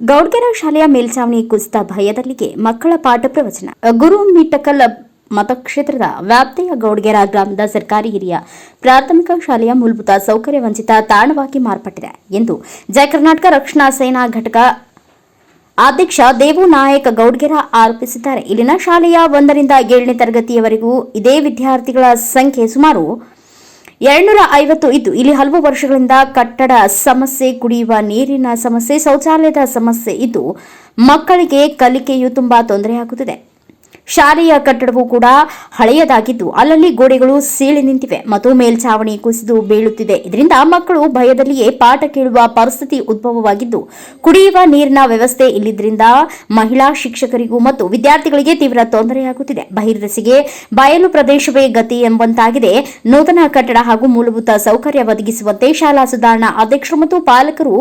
ಗೌಡ್ಗೆರ ಶಾಲೆಯ ಮೇಲ್ಚಾವಣಿ ಕುಸಿತ ಭಯದಲ್ಲಿಗೆ ಮಕ್ಕಳ ಪಾಠ ಪ್ರವಚನ. ಗುರು ಮಿಟ್ಟಕಲ್ ಮತಕ್ಷೇತ್ರದ ವ್ಯಾಪ್ತಿಯ ಗೌಡ್ಗೆರ ಗ್ರಾಮದ ಸರ್ಕಾರಿ ಹಿರಿಯ ಪ್ರಾಥಮಿಕ ಶಾಲೆಯ ಮೂಲಭೂತ ಸೌಕರ್ಯ ವಂಚಿತ ತಾಣವಾಗಿ ಮಾರ್ಪಟ್ಟಿದೆ ಎಂದು ಜಯ ಕರ್ನಾಟಕ ರಕ್ಷಣಾ ಸೇನಾ ಘಟಕ ಅಧ್ಯಕ್ಷ ದೇವು ನಾಯಕ ಗೌಡ್ಗೆರ ಆರೋಪಿಸಿದ್ದಾರೆ. ಇಲ್ಲಿನ ಶಾಲೆಯ ಒಂದರಿಂದ ಏಳನೇ ತರಗತಿಯವರೆಗೂ ಇದೇ ವಿದ್ಯಾರ್ಥಿಗಳ ಸಂಖ್ಯೆ ಸುಮಾರು ಎರಡ್ನೂರ ಐವತ್ತು ಇದ್ದು ಇಲ್ಲಿ ಹಲವು ವರ್ಷಗಳಿಂದ ಕಟ್ಟಡ ಸಮಸ್ಯೆ, ಕುಡಿಯುವ ನೀರಿನ ಸಮಸ್ಯೆ, ಶೌಚಾಲಯದ ಸಮಸ್ಯೆ ಇದ್ದು ಮಕ್ಕಳಿಗೆ ಕಲಿಕೆಯು ತುಂಬಾ ತೊಂದರೆಯಾಗುತ್ತಿದೆ. ಶಾಲೆಯ ಕಟ್ಟಡವು ಕೂಡ ಹಳೆಯದಾಗಿದ್ದು, ಅಲ್ಲಲ್ಲಿ ಗೋಡೆಗಳು ಸೀಳಿ ನಿಂತಿವೆ ಮತ್ತು ಮೇಲ್ಛಾವಣಿ ಕುಸಿದು ಬೀಳುತ್ತಿದೆ. ಇದರಿಂದ ಮಕ್ಕಳು ಭಯದಲ್ಲಿಯೇ ಪಾಠ ಕೇಳುವ ಪರಿಸ್ಥಿತಿ ಉದ್ಭವವಾಗಿದ್ದು, ಕುಡಿಯುವ ನೀರಿನ ವ್ಯವಸ್ಥೆ ಇಲ್ಲಿದ್ದರಿಂದ ಮಹಿಳಾ ಶಿಕ್ಷಕರಿಗೂ ಮತ್ತು ವಿದ್ಯಾರ್ಥಿಗಳಿಗೆ ತೀವ್ರ ತೊಂದರೆಯಾಗುತ್ತಿದೆ. ಬಹಿರ್ದೆಸೆಗೆ ಬಯಲು ಪ್ರದೇಶವೇ ಗತಿ ಎಂಬಂತಾಗಿದೆ. ನೂತನ ಕಟ್ಟಡ ಹಾಗೂ ಮೂಲಭೂತ ಸೌಕರ್ಯ ಒದಗಿಸುವಂತೆ ಶಾಲಾ ಸುಧಾರಣಾ ಅಧ್ಯಕ್ಷರು ಮತ್ತು ಪಾಲಕರು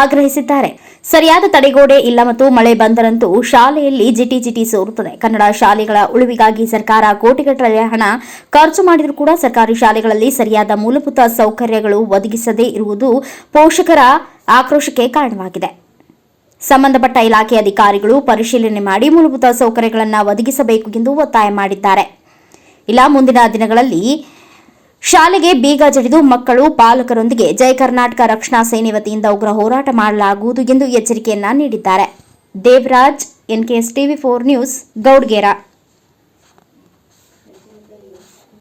ಆಗ್ರಹಿಸಿದ್ದಾರೆ. ಸರಿಯಾದ ತಡೆಗೋಡೆ ಇಲ್ಲ ಮತ್ತು ಮಳೆ ಬಂದರಂತೂ ಶಾಲೆಯಲ್ಲಿ ಜಿಟಿ ಜಿಟಿ ಸೋರುತ್ತದೆ. ಕನ್ನಡ ಶಾಲೆಗಳ ಉಳಿವಿಗಾಗಿ ಸರ್ಕಾರ ಕೋಟಿಗಟ್ಟಲೆ ಹಣ ಖರ್ಚು ಮಾಡಿದರೂ ಕೂಡ ಸರ್ಕಾರಿ ಶಾಲೆಗಳಲ್ಲಿ ಸರಿಯಾದ ಮೂಲಭೂತ ಸೌಕರ್ಯಗಳು ಒದಗಿಸದೇ ಇರುವುದು ಪೋಷಕರ ಆಕ್ರೋಶಕ್ಕೆ ಕಾರಣವಾಗಿದೆ. ಸಂಬಂಧಪಟ್ಟ ಇಲಾಖೆ ಅಧಿಕಾರಿಗಳು ಪರಿಶೀಲನೆ ಮಾಡಿ ಮೂಲಭೂತ ಸೌಕರ್ಯಗಳನ್ನು ಒದಗಿಸಬೇಕು ಎಂದು ಒತ್ತಾಯ ಮಾಡಿದ್ದಾರೆ. ಇಲ್ಲ, ಮುಂದಿನ ದಿನಗಳಲ್ಲಿ ಶಾಲೆಗೆ ಬೀಗ ಜಡಿದು ಮಕ್ಕಳು, ಪಾಲಕರೊಂದಿಗೆ ಜಯ ಕರ್ನಾಟಕ ರಕ್ಷಣಾ ಸೇನೆ ವತಿಯಿಂದ ಉಗ್ರ ಹೋರಾಟ ಮಾಡಲಾಗುವುದು ಎಂದು ಎಚ್ಚರಿಕೆಯನ್ನ ನೀಡಿದ್ದಾರೆ. Devaraj NKS TV four news Gowdgera